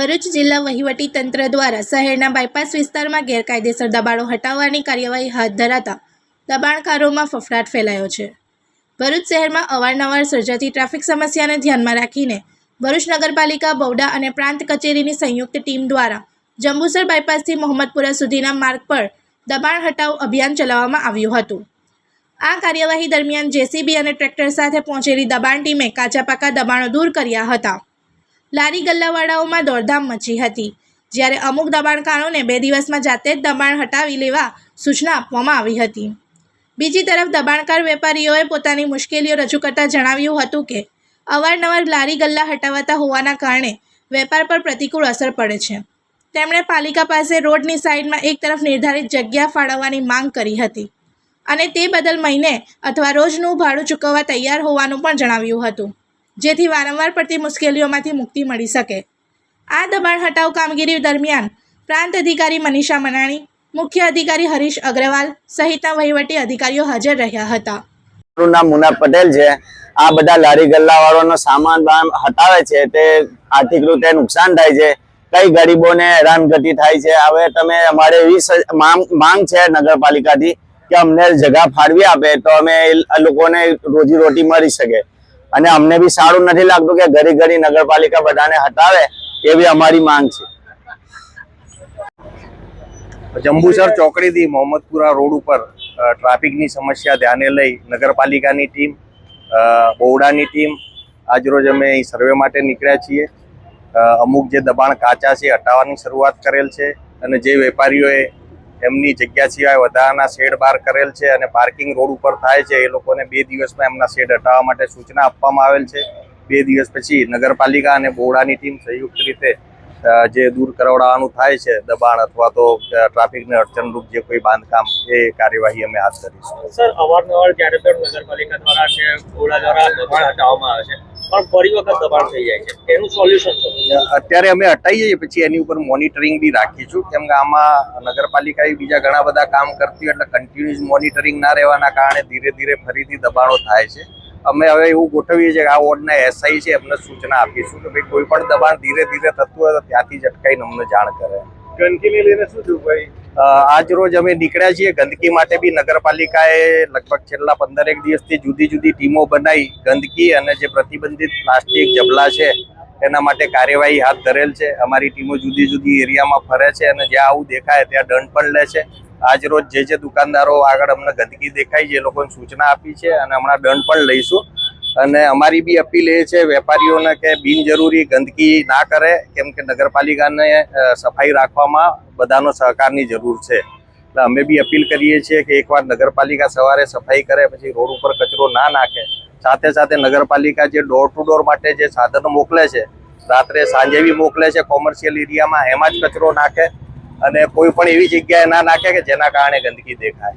ભરૂચ જિલ્લા વહીવટી તંત્ર દ્વારા શહેરના બાયપાસ વિસ્તારમાં ગેરકાયદેસર દબાણો હટાવવાની કાર્યવાહી હાથ ધરાતા દબાણકારોમાં ફફડાટ ફેલાયો છે. ભરૂચ શહેરમાં અવારનવાર સર્જાતી ટ્રાફિક સમસ્યાને ધ્યાનમાં રાખીને ભરૂચ નગરપાલિકા બૌડા અને પ્રાંત કચેરીની સંયુક્ત ટીમ દ્વારા જંબુસર બાયપાસથી મોહમ્મદપુરા સુધીના માર્ગ પર દબાણ હટાવ અભિયાન ચલાવવામાં આવ્યું હતું. આ કાર્યવાહી દરમિયાન જેસીબી અને ટ્રેક્ટર સાથે પહોંચેલી દબાણ ટીમે કાચા પાકા દબાણો દૂર કર્યા હતા. લારી ગલ્લાવાળાઓમાં દોડધામ મચી હતી. જ્યારે અમુક દબાણકારોને બે દિવસમાં જાતે જ દબાણ હટાવી લેવા સૂચના આપવામાં આવી હતી. બીજી તરફ દબાણકાર વેપારીઓએ પોતાની મુશ્કેલીઓ રજૂ કરતાં જણાવ્યું હતું કે, અવારનવાર લારી ગલ્લા હટાવાતા હોવાના કારણે વેપાર પર પ્રતિકૂળ અસર પડે છે. તેમણે પાલિકા પાસે રોડની સાઈડમાં એક તરફ નિર્ધારિત જગ્યા ફાળવવાની માંગ કરી હતી અને તે બદલ મહિને અથવા રોજનું ભાડું ચૂકવવા તૈયાર હોવાનું પણ જણાવ્યું હતું. જેથી વારંવાર પડતી મુશ્કેલીઓમાંથી મુક્તિ મળી શકે. આ દબાણ હટાવ કામગીરી દરમિયાન પ્રાંત અધિકારી મનીષા મનાણી, મુખ્ય અધિકારી હરીશ અગ્રવાલ સહિતના વહીવટી અધિકારીઓ હાજર રહ્યા હતા. મારું નામ મુના પટેલ છે. આ બધા લારી ગલ્લા વાળાનો સામાન હટાવે છે તે આર્થિક રીતે નુકસાન થાય છે. કઈ ગરીબોને હેરાનગતિ થાય છે. હવે તમે અમારે એવી માંગ છે નગરપાલિકાથી કે અમને જગા ફાળવી આપે તો અમે લોકોને રોજી રોટી મળી શકે. અને અમને બી સારું નથી લાગતું કે ઘડી ઘડી નગરપાલિકા બધાને હટાવે એવી અમારી માંગ છે. જંબુસર ચોકડીથી મોહમ્મદપુરા રોડ ઉપર ટ્રાફિકની સમસ્યા ધ્યાને લઈ નગરપાલિકાની ટીમ બોવડાની ટીમ, આજરોજ અમે સર્વે માટે નીકળ્યા છીએ. અમુક જે દબાણ કાચા છે હટાવવાની શરૂઆત કરેલ છે અને જે વેપારીઓએ એમની જગ્યા સિવાય વધારાના શેડ બહાર કરેલ છે અને પાર્કિંગ રોડ ઉપર થાય છે. એ લોકોને બે દિવસમાં એમના શેડ હટાવવા માટે સૂચના આપવામાં આવેલ છે. બે દિવસ પછી નગરપાલિકા અને બોવડાની ટીમ સંયુક્ત રીતે જે દૂર કરાવડાવવાનું થાય છે, દબાણ અથવા તો ટ્રાફિકને અડચણરૂપ જે કોઈ બાંધકામ, એ કાર્યવાહી અમે હાથ કરીશું સર, અવારનવાર જ્યારે પણ નગરપાલિકા દ્વારા કે ઓળા દ્વારા દબાણ હટાવવામાં આવે છે પણ ફરી વખત દબાણ થઈ જાય છે. એનું સોલ્યુશન અત્યારે અમે હટાઈ જઈએ પછી એની ઉપર મોનિટરિંગ બી રાખીશું. કેમ કે આમાં નગરપાલિકાએ બીજા ઘણા બધા કામ કરતી હોય એટલે કન્ટિન્યુઅસ મોનિટરિંગ ના રહેવાના કારણે ધીરે ધીરે ફરીથી દબાણો થાય છે. અમે હવે એવું ગોઠવીએ છીએ કે આ વોર્ડના એસઆઈ છે એમને સૂચના આપીશું કે ભાઈ કોઈ પણ દબાણ ધીરે ધીરે થતું હોય તો ત્યાંથી જ અટકાઈને અમને જાણ કરે. ગંદકીને લઈને શું થયું ભાઈ? આજ રોજ અમે નીકળ્યા છીએ. ગંદકી માટે બી નગરપાલિકાએ લગભગ છેલ્લા પંદરેક દિવસથી જુદી જુદી ટીમો બનાવી ગંદકી અને જે પ્રતિબંધિત પ્લાસ્ટિક, જબલા છે, એના માટે કાર્યવાહી હાથ ધરેલ છે. અમારી ટીમો જુદી જુદી એરિયામાં ફરે છે અને જ્યાં આવું દેખાય ત્યાં દંડ પણ લે છે. આજ રોજ જે જે દુકાનદારો આગળ અમને ગંદકી દેખાય છે, એ લોકોને સૂચના આપી છે અને હમણાં દંડ પણ લઈશું. અને અમારી બી અપીલ એ છે, વેપારીઓને કે બિનજરૂરી ગંદકી ના કરે, કેમ કે નગરપાલિકાને સફાઈ રાખવામાં બધાનો સહકારની જરૂર છે. એટલે અમે બી અપીલ કરીએ છીએ કે એકવાર નગરપાલિકા સવારે સફાઈ કરે, પછી રોડ ઉપર કચરો ના નાખે. સાથે સાથે નગરપાલિકા જે ડોર ટુ ડોર માટે જે સાધનો મોકલે છે, રાત્રે સાંજે બી મોકલે છે કોમર્શિયલ એરિયામાં એમાં જ કચરો નાખે અને કોઈ પણ એવી જગ્યાએ ના નાખે કે જેના કારણે ગંદકી દેખાય.